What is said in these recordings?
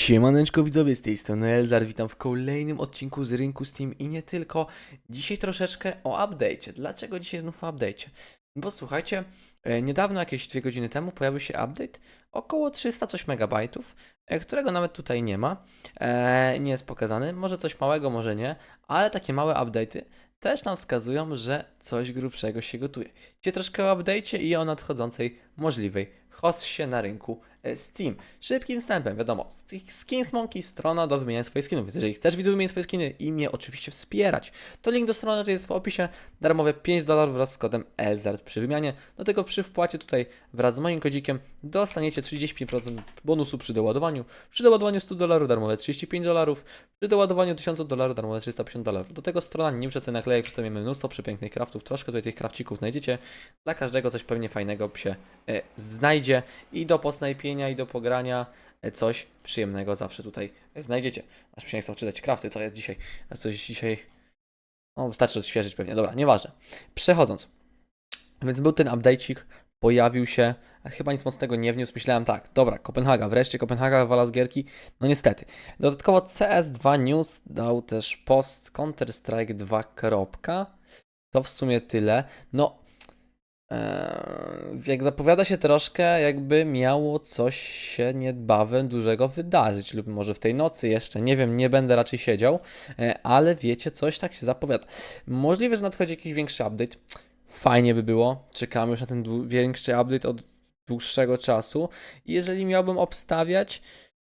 Siemaneczko widzowie, z tej strony Elzar, witam w kolejnym odcinku z rynku Steam i nie tylko. Dzisiaj troszeczkę o update'cie. Dlaczego dzisiaj znów o update'cie? Bo słuchajcie, e, niedawno, jakieś dwie godziny temu, pojawił się update około 300 coś megabajtów, e, którego nawet tutaj nie ma. E, nie jest pokazany, może coś małego, może nie, ale takie małe update'y też nam wskazują, że coś grubszego się gotuje. Dzisiaj troszkę o update'cie i o nadchodzącej możliwej hossie na rynku Steam. Szybkim wstępem, wiadomo, Skins Monkey, strona do wymieniania swoich skinów, więc jeżeli chcesz widzów wymienić swoje skiny i mnie oczywiście wspierać, to link do strony jest w opisie, darmowe 5 dolarów wraz z kodem EZART przy wymianie, do tego przy wpłacie tutaj wraz z moim kodzikiem dostaniecie 35% bonusu przy doładowaniu, przy doładowaniu 100 dolarów darmowe 35 dolarów, przy doładowaniu 1000 dolarów darmowe 350 dolarów. Do tego strona nie przeceny naklejek, przedstawiamy mnóstwo przepięknych craftów, troszkę tutaj tych krawcików znajdziecie, dla każdego coś pewnie fajnego się e, znajdzie. I do posnajpienia i do pogrania e, coś przyjemnego zawsze tutaj znajdziecie. Aż mi się chce czytać crafty, co jest dzisiaj, coś dzisiaj... O, wystarczy odświeżyć pewnie, dobra, nieważne. Przechodząc. Więc był ten update'cik, pojawił się, chyba nic mocnego nie wniósł. Myślałem tak, dobra, Kopenhaga, wreszcie Kopenhaga wala z gierki. No niestety. Dodatkowo CS2 News dał też post Counter-Strike 2. kropka. To w sumie tyle. No, jak zapowiada się troszkę, jakby miało coś się niedbawem dużego wydarzyć, lub może w tej nocy jeszcze, nie wiem, nie będę raczej siedział, e, ale wiecie, coś tak się zapowiada. Możliwe, że nadchodzi jakiś większy update. Fajnie by było. Czekamy już na ten większy update od dłuższego czasu. Jeżeli miałbym obstawiać,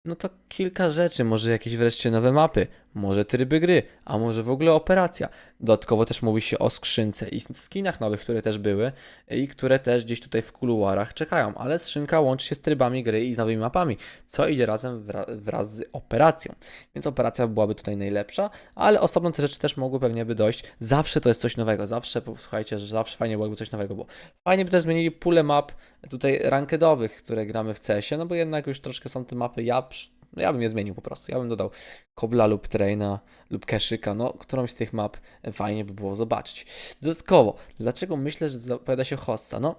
no to kilka rzeczy, może jakieś wreszcie nowe mapy, może tryby gry, a może w ogóle operacja. Dodatkowo też mówi się o skrzynce i skinach nowych, które też były i które też gdzieś tutaj w kuluarach czekają, ale skrzynka łączy się z trybami gry i z nowymi mapami, co idzie razem wra- wraz z operacją. Więc operacja byłaby tutaj najlepsza, ale osobno te rzeczy też mogły pewnie by dojść. Zawsze to jest coś nowego, zawsze, posłuchajcie, że zawsze fajnie byłoby coś nowego, bo fajnie by też zmienili pulę map tutaj rankedowych, które gramy w CS-ie, no bo jednak już troszkę są te mapy, ja, no ja bym je zmienił po prostu, ja bym dodał Kobla lub Traina lub Keszyka, no którąś z tych map fajnie by było zobaczyć. Dodatkowo, dlaczego myślę, że zapowiada się hossa? No,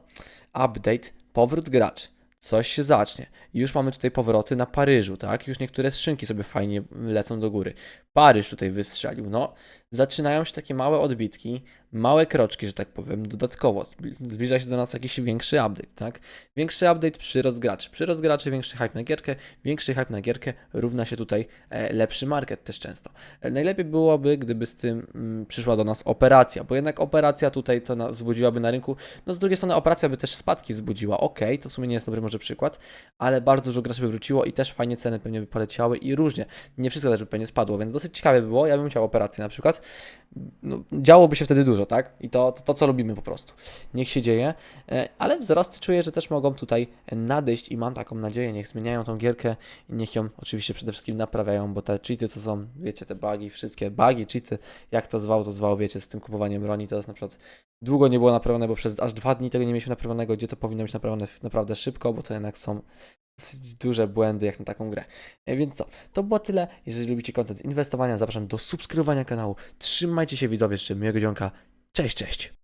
update, powrót graczy. Coś się zacznie. Już mamy tutaj powroty na Paryżu, tak? Już niektóre skrzynki sobie fajnie lecą do góry. Paryż tutaj wystrzelił. No, zaczynają się takie małe odbitki, małe kroczki, że tak powiem. Dodatkowo zbli- zbliża się do nas jakiś większy update, tak? Większy update, przyrost graczy. Przyrost graczy, większy hype na gierkę. Większy hype na gierkę równa się tutaj e, lepszy market też często. E, najlepiej byłoby, gdyby z tym mm, przyszła do nas operacja, bo jednak operacja tutaj to na, wzbudziłaby na rynku. No z drugiej strony operacja by też spadki wzbudziła. Okej, to w sumie nie jest dobry może przykład, ale bardzo dużo graczy by wróciło i też fajnie ceny pewnie by poleciały i różnie. Nie wszystko też by pewnie spadło, więc dosyć ciekawe by było. Ja bym chciał operację na przykład. No, działoby się wtedy dużo, tak? I to, to, to co lubimy po prostu. Niech się dzieje. E, Ale wzrosty czuję, że też mogą tutaj nadejść i mam taką nadzieję. Niech zmieniają tą gierkę i niech ją oczywiście przede wszystkim naprawiają, bo te cheaty, co są, wiecie, te bugi, wszystkie bugi, cheaty, jak to zwał, to zwał, wiecie, z tym kupowaniem broni, to jest na przykład długo nie było naprawione, bo przez aż dwa dni tego nie mieliśmy naprawionego, gdzie to powinno być naprawione naprawdę szybko, bo to jednak są duże błędy jak na taką grę. E, Więc co, to było tyle. Jeżeli lubicie content z inwestowania, zapraszam do subskrybowania kanału. Trzymajcie się widzowie, życzę miłego dzionka. Cześć, cześć!